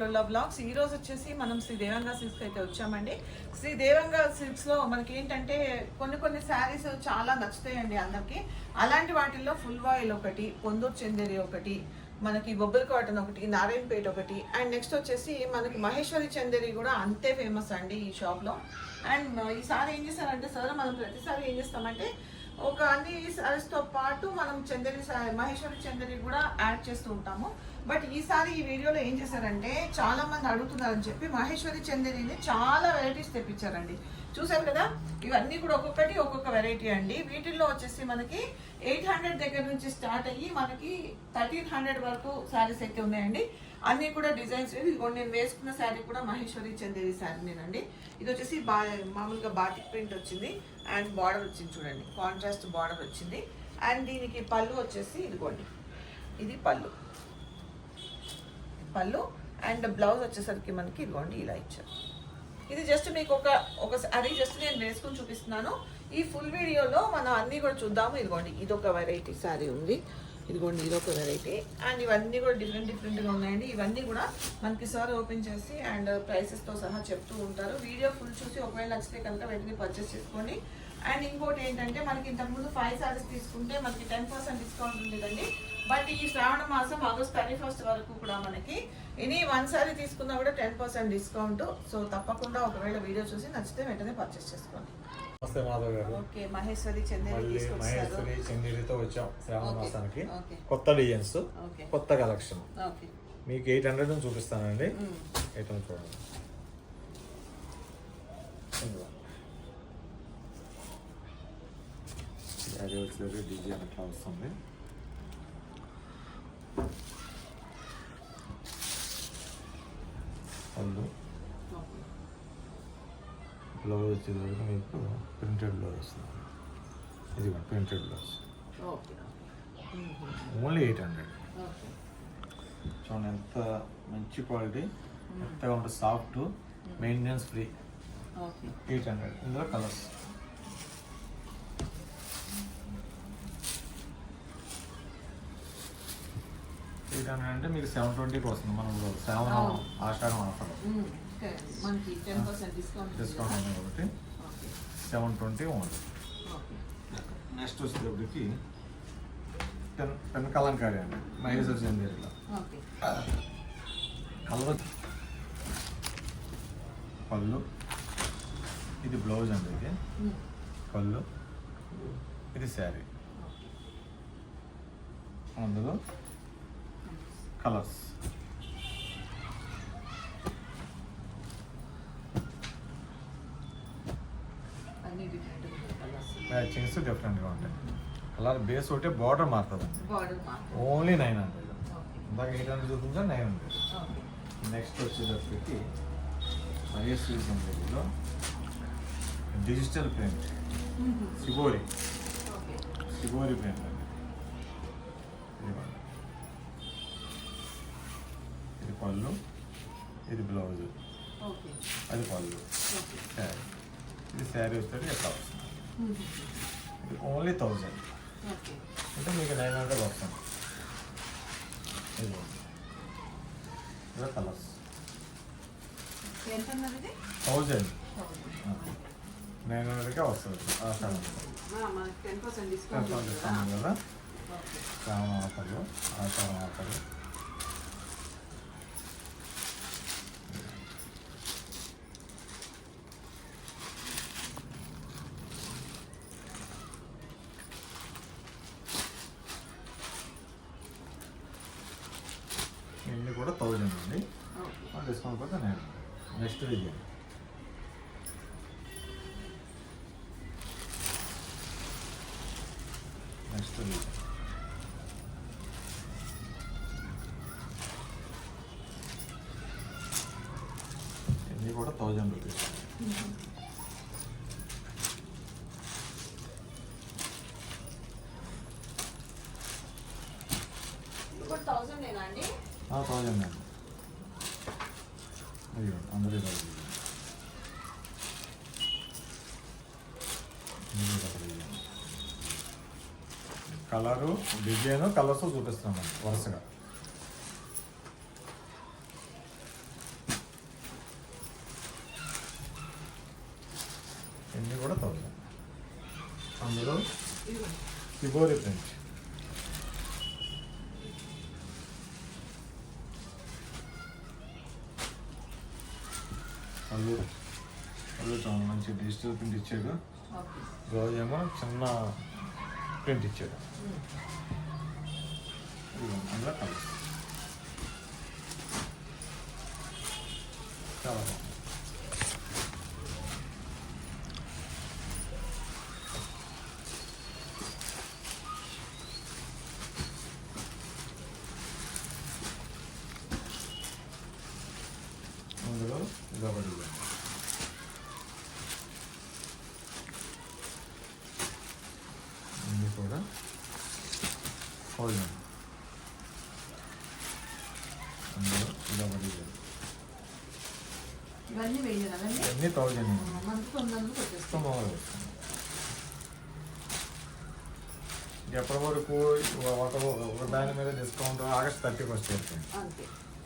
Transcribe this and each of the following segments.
లోలా blogs. ఈ రోజు వచ్చేసి మనం శ్రీ దేవంగా సిల్క్స్ అయితే వచ్చామండి. శ్రీ దేవంగా సిల్క్స్లో మనకి ఏంటంటే కొన్ని కొన్ని శారీస్ చాలా నచ్చుతాయండి అందరికి. అలాంటి వాటిల్లో ఫుల్ వాయిల్ ఒకటి పొందూరు చందేరి ఒకటి మనకి బొబ్బరి కాటన్ ఒకటి నారాయణపేట ఒకటి అండ్ నెక్స్ట్ వచ్చేసి మనకి మహేశ్వరి చందేరి కూడా అంతే ఫేమస్ అండి ఈ షాప్లో. అండ్ ఈసారి ఏం చేస్తారంటే సార్ మనం ప్రతిసారి ఏం చేస్తామంటే ఒక అన్ని sarees తో పాటు మనం చందేరి మహేశ్వరి చందేరి కూడా యాడ్ చేస్తూ ఉంటాము. బట్ ఈసారి ఈ వీడియోలో ఏం చేశారంటే చాలా మంది అడుగుతున్నారని చెప్పి మహేశ్వరి చందేరిని చాలా వెరైటీస్ తెప్పించారండి. చూసారు కదా? ఇవన్నీ కూడా ఒక్కొక్కటి ఒక్కొక్క వెరైటీ అండి. వీటిల్లో వచ్చేసి మనకి ఎయిట్ హండ్రెడ్ దగ్గర నుంచి స్టార్ట్ అయ్యి మనకి థర్టీన్ హండ్రెడ్ వరకు శారీస్ అయితే ఉన్నాయండి. అన్ని కూడా డిజైన్స్ ఇదిగోండి నేను వేసుకున్న శారీ కూడా మహేశ్వరి చందేరి శారీనేనండి ఇది వచ్చేసి బా మామూలుగా బాటిక్ ప్రింట్ వచ్చింది అండ్ బార్డర్ వచ్చింది చూడండి. కాంట్రాస్ట్ బార్డర్ వచ్చింది. అండ్ దీనికి పళ్ళు వచ్చేసి ఇదిగోండి. ఇది పళ్ళు. పళ్ళు అండ్ బ్లౌజ్ వచ్చేసరికి మనకి ఇదిగోండి ఇలా ఇచ్చారు. ఇది జస్ట్ మీకు ఒక ఒక అది జస్ట్ నేను వేసుకొని చూపిస్తున్నాను. ఈ ఫుల్ వీడియోలో మనం అన్నీ కూడా చూద్దాము. ఇదిగోండి ఇది ఒక వెరైటీ శారీ ఉంది. ఇదిగోండి ఇది ఒక వెరైటీ అండ్ ఇవన్నీ కూడా డిఫరెంట్ డిఫరెంట్గా ఉన్నాయండి. ఇవన్నీ కూడా మనకి సార్ ఓపెన్ చేసి అండ్ ప్రైసెస్తో సహా చెప్తూ ఉంటారు. వీడియో ఫుల్ చూసి ఒకవేళ నచ్చితే కనుక వెంటనే పర్చేస్ చేసుకోండి. అండ్ ఇంకోటి ఏంటంటే మనకి ఇంతకుముందు ఫైవ్ సారీస్ తీసుకుంటే మనకి టెన్ పర్సెంట్ డిస్కౌంట్ ఉండేదండి. బట్ ఈ శ్రావణ మాసం ఆగస్ట్ థర్టీ ఫస్ట్ వరకు కూడా మనకి ఎనీ వన్ సారీ తీసుకున్నా కూడా టెన్ పర్సెంట్ డిస్కౌంట్. సో తప్పకుండా ఒకవేళ వీడియో చూసి నచ్చితే వెంటనే పర్చేస్ చేసుకోండి. నమస్తే మాధవ్ గారు. ఓకే మహేశ్వరి మళ్ళీ మహేశ్వరి చందేరితో వచ్చాం శ్రావణ. మాసానికి. కొత్త డిజైన్స్ కొత్త కలెక్షన్ మీకు ఎయిట్ హండ్రెడ్ చూపిస్తానండి. ఎయిట్ హండ్రెడ్ చూడండి ఇదిగో. అది వచ్చేసరికి డిజైన్ అట్లా వస్తుంది? పళ్ళు బ్లౌజ్ వచ్చేసరికి మీకు ప్రింటెడ్ బ్లౌజ్ వస్తుంది. ఇది printed blouse okay only eight hundred చూడండి ఎంత మంచి క్వాలిటీ మెత్తగా ఉంటుంది soft maintenance free okay. Eight hundred ఇందులో కలర్స్ హండ్రెడ్ అంటే మీకు సెవెన్ ట్వంటీకి వస్తుంది. మనం సెవెన్. ఆషాఢం ఆఫర్ మనకి టెన్ పర్సెంట్ డిస్కౌంట్ డిస్కౌంట్ ఉంది కాబట్టి సెవెన్ ట్వంటీ ఓకే. నెక్స్ట్ వచ్చేటప్పటికి పెన్ పెన్ కలంకారీ అండి. చందేరిలో ఓకే. కలర్ పళ్ళు. ఇది బ్లౌజ్ అండి ఇది. పళ్ళు. ఇది శారీ. అందులో కలర్స్. మ్యాచింగ్స్ డిఫరెంట్గా ఉంటాయి. కలర్ బేస్ ఒకటే బార్డర్ మారుతుంది. Border mark only nine hundred ఇందాక ఎయిట్ హండ్రెడ్ చూపించా నైన్ హండ్రెడ్ నెక్స్ట్ వచ్చేటప్పటికి మహేశ్వరి కంపెనీలో digital print shibori shibori print అండి ఇదిగోండి. ఇది పళ్ళు ఇది బ్లౌజ్. అది పళ్ళు. శారీ ఇది శారీ వచ్చేది ఎట్లా వస్తుంది ఇది ఓన్లీ థౌజండ్. అంటే మీకు నైన్ హండ్రెడ్ వస్తుంది. కలర్స్. థౌజండ్. నైన్ హండ్రెడ్కే వస్తుంది. టెన్ పర్సెంట్ కదా. శ్రావణ ఆఫర్లు ఆఫర్లు ఇన్ని కూడా థౌజండ్ అండి ఓకే డిస్కౌంట్ కూడా నేను నెక్స్ట్ డిజైన్ ఇన్ని కూడా థౌజండ్ రూపీస్ థౌజండ్ అండి అయ్యో అందరూ కలరు డిజైన్ కలర్స్ చూపిస్తున్నాం వరుసగా ఇన్ని కూడా థౌసండ్ అందులో కిబోరి ప్రింట్ అల్లు చాలా మంచి డిజిటల్ ప్రింట్ ఇచ్చాడు. బ్లౌజ్ ఏమో చిన్న ప్రింట్ ఇచ్చాడు. ఇదిగో అందులో కలర్స్ చాలా బాగుంది. అందులో ఇదొకటి ఇవ్వండి. అన్నీ కూడా ఫోల్డ్ అందులో ఇదొకటి ఇవ్వండి. ఇవన్నీ వెయ్యి ఇవన్నీ థౌజండ్ పెడతాను ఎప్పటి వరకు ఒక ఒక దాని మీద డిస్కౌంట్ ఆగస్ట్ థర్టీ ఫస్ట్ వస్తుంది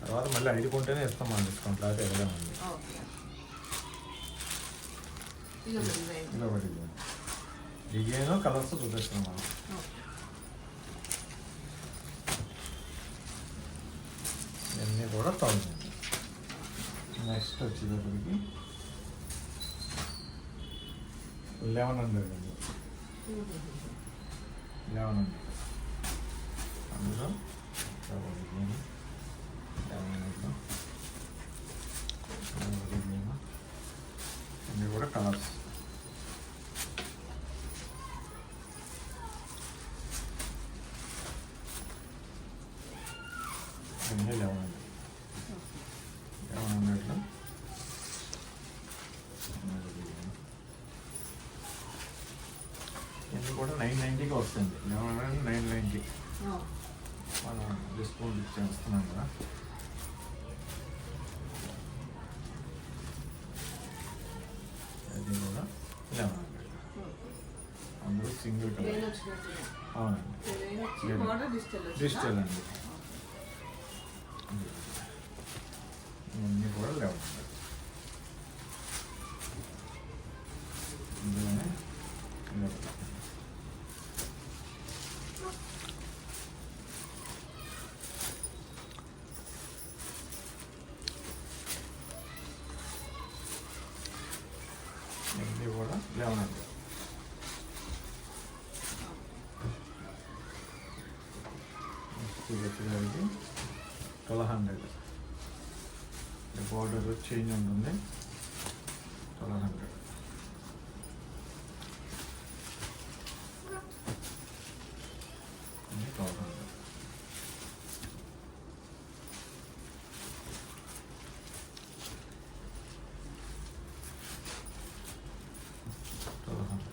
తర్వాత మళ్ళీ ఐదు కొంటేనే ఇస్తాం మన డిస్కౌంట్ లేకపోతే వెళ్ళామండి ఇది ఒక డిజైన్ కలర్స్ చూపిస్తున్నాం మనం ఇవన్నీ కూడా థౌజండ్ నెక్స్ట్ వచ్చేటప్పటికి లెవెన్ హండ్రెడ్ అండి. లెవెన్ హండ్రెడ్ అందులో డబల్ డిజైన్ లెవెన్ హండ్రెడ్లో డబల్ డిజైన్ అన్నీ కూడా కలర్స్ అన్నీ లెవెన్ హండ్రెడ్ లెవెన్ హండ్రెడ్లో ఇది కూడా నైన్ నైంటీకి వస్తుంది హండ్రెడ్ నైన్ నైంటీ మనం డిస్కౌంట్ ఇచ్చేస్తున్నాం కదా అది కూడా లెవెన్ హండ్రెడ్ అందులో సింగిల్ కలర్ అవునండి డిజిటల్ అండి ఇవన్నీ కూడా లెవెన్ హండ్రెడ్ ఇందులోనే లెవెన్ ఇవన్నీ కూడా లెవెన్ హండ్రెడ్ నెక్స్ట్ వచ్చేసరికి ట్వెల్వ్ హండ్రెడ్. బార్డర్ చేంజ్ ఉంటుంది twelve hundred twelve hundred twelve hundred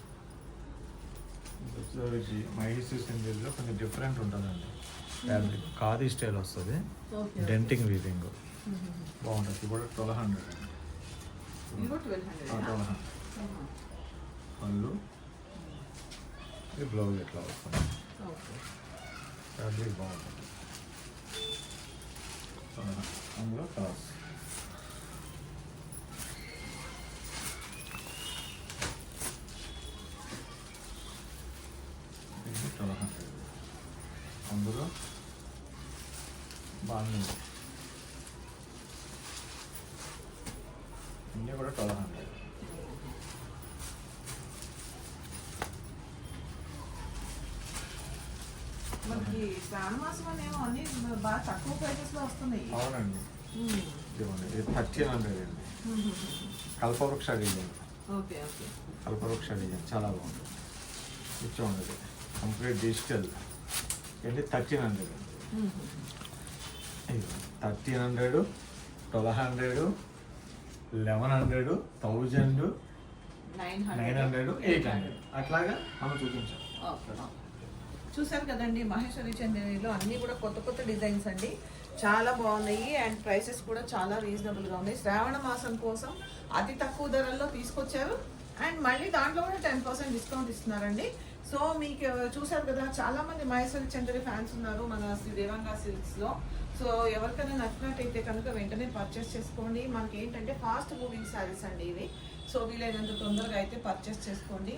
వచ్చేసరికి మైసీ సింగిల్లో కొంచెం డిఫరెంట్ ఉంటుందండి. ఫ్యాబ్రిక్ ఖాదీ స్టైల్ వస్తుంది. డెంటింగ్ వీవింగ్ బాగుంటుంది. ఇది కూడా ట్వెల్వ్ హండ్రెడ్ అండి. ఇది ట్వెల్వ్ హండ్రెడ్ పళ్ళు. ఇది బ్లౌజ్ ఎట్లా వస్తుంది? ఫ్యాబ్రిక్ బాగుంటుంది. అందులో కలర్స్ ఇది ట్వెల్వ్ హండ్రెడ్ అందులో బాగుంది ఇన్ని కూడా ట్వెల్వ్ హండ్రెడ్ మనకి శ్రావణ మాసం అనేమో అన్ని బాగా తక్కువ ప్రైసెస్లో వస్తున్నాయి అవునండి ఇది థర్టీన్ హండ్రెడ్ అండి. Kalpavriksha design okay okay Kalpavriksha design చాలా బాగుంటుంది ఇచ్చే ఉండదు కంప్లీట్ డిజిటల్ ఏంటి థర్టీన్ హండ్రెడ్ అండి. Thirteen hundred twelve hundred eleven hundred thousand nine hundred eight hundred. అట్లాగా మనం చూపించాం. చూసారు కదండి మహేశ్వరి చందేరిలో అన్నీ కూడా కొత్త కొత్త డిజైన్స్ అండి. చాలా బాగున్నాయి అండ్ ప్రైసెస్ కూడా చాలా రీజనబుల్గా ఉన్నాయి. శ్రావణ మాసం కోసం అతి తక్కువ ధరల్లో తీసుకొచ్చారు. అండ్ మళ్ళీ దాంట్లో కూడా టెన్ పర్సెంట్ డిస్కౌంట్ ఇస్తున్నారండి. సో మీకు చూసారు కదా చాలా మంది మహేశ్వరి చంద్రి ఫ్యాన్స్ ఉన్నారు మన శ్రీ దేవంగా సిల్క్స్లో. సో ఎవరికైనా నచ్చినట్టయితే కనుక వెంటనే పర్చేస్ చేసుకోండి. మనకి ఏంటంటే ఫాస్ట్ మూవింగ్ శారీస్ అండి ఇవి. సో వీలైనంత తొందరగా అయితే పర్చేస్ చేసుకోండి.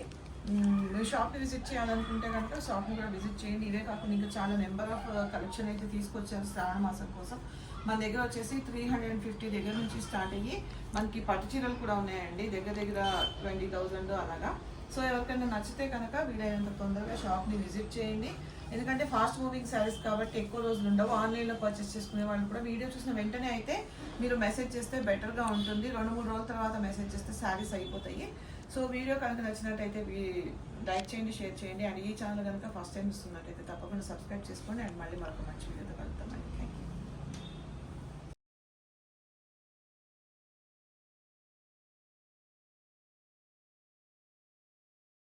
మీరు షాప్ని విజిట్ చేయాలనుకుంటే కనుక షాప్ని కూడా విజిట్ చేయండి. ఇవే కాకుండా ఇంకా చాలా నెంబర్ ఆఫ్ కలెక్షన్ అయితే తీసుకొచ్చారు శ్రావణ మాసం కోసం. మన దగ్గర వచ్చేసి త్రీ హండ్రెడ్ అండ్ ఫిఫ్టీ దగ్గర నుంచి స్టార్ట్ అయ్యి మనకి పట్టు చీరలు కూడా ఉన్నాయండి. దగ్గర దగ్గర ట్వంటీ థౌజండ్ అలాగా. సో ఎవరికైనా నచ్చితే కనుక వీలైనంత తొందరగా షాప్ని విజిట్ చేయండి. ఎందుకంటే ఫాస్ట్ మూవింగ్ శారీస్ కాబట్టి ఎక్కువ రోజులు ఉండవు. ఆన్లైన్లో పర్చేస్ చేసుకునే వాళ్ళు కూడా వీడియో చూసిన వెంటనే అయితే మీరు మెసేజ్ చేస్తే బెటర్గా ఉంటుంది. రెండు మూడు రోజుల తర్వాత మెసేజ్ చేస్తే శారీస్ అయిపోతాయి. సో వీడియో కనుక నచ్చినట్టయితే లైక్ చేయండి షేర్ చేయండి. అండ్ ఈ ఛానల్ కనుక ఫస్ట్ టైం ఇస్తున్నట్టయితే తప్పకుండా సబ్స్క్రైబ్ చేసుకోండి. అండ్ మళ్ళీ మరొక మంచి వీడియోతో కలుగుతాం